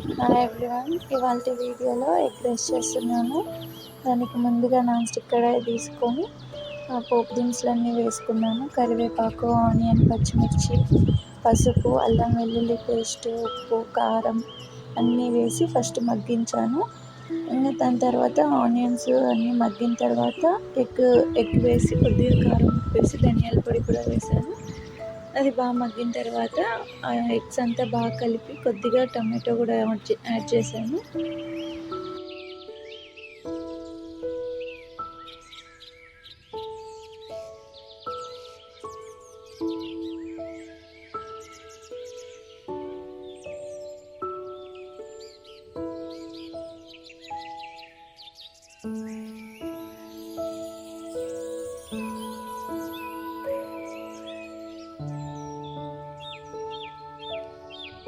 Hi everyone ఇవాళ వీడియోలో egg rice చేస్తున్నాను. దానికి ముందుగా నాన్ స్టిక్ కడాయి తీసుకొని ఆ పోపు దినుసులన్నీ వేసుకున్నాను. కరివేపాకు ఆనియన్ పచ్చిమిర్చి పసుపు అల్లం వెల్లుల్లి పేస్ట్ ఉప్పు కారం అన్నీ వేసి ఫస్ట్ మగ్గించాను. ఇంకా దాని తర్వాత ఆనియన్స్ అన్నీ మగ్గిన తర్వాత ఎగ్ ఎగ్ వేసి కొద్దిగా కారం వేసి ధనియాల పొడి కూడా వేసాను. అది బాగా మగ్గిన తర్వాత ఆ ఎగ్స్ అంతా బాగా కలిపి కొద్దిగా టమాటో కూడా యాడ్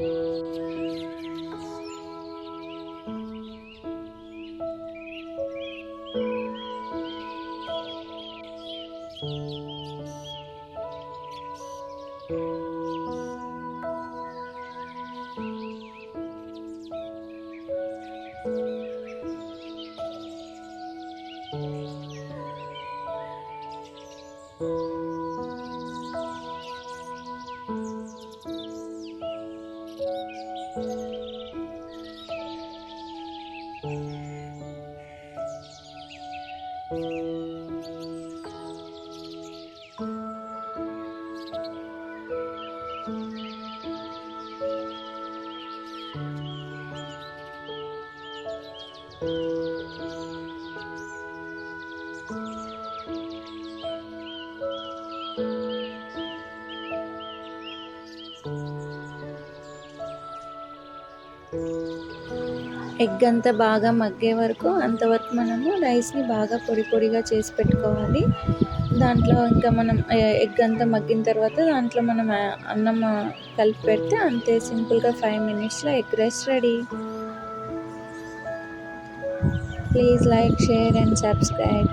Música Música ఎగ్ అంతా బాగా మగ్గే వరకు అంతవరకు మనము రైస్ని బాగా పొడి పొడిగా చేసి పెట్టుకోవాలి. దాంట్లో ఇంకా మనం ఎగ్ అంతా మగ్గిన తర్వాత దాంట్లో మనం అన్నం కలిపి పెడితే అంతే సింపుల్గా ఫైవ్ మినిట్స్లో egg rice ready. Please like share and subscribe.